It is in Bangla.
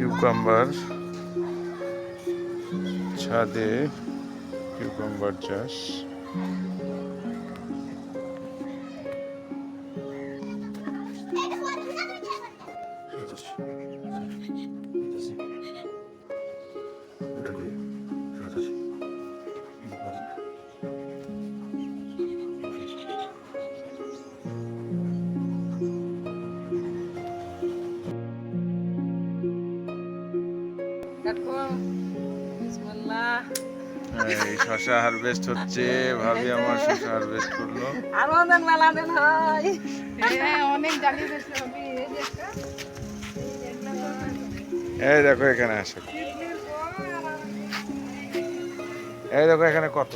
কিউকাম্বার ছাদে কিউকাম্বার চাষ। এই শশা হারভেস্ট হচ্ছে ভাবি আমার শশা হারভেস্ট করল। আরও অনেক মেলা দেন হয় অনেক জালি এই দেখো এখানে আসো। এই দেখো এখানে কত?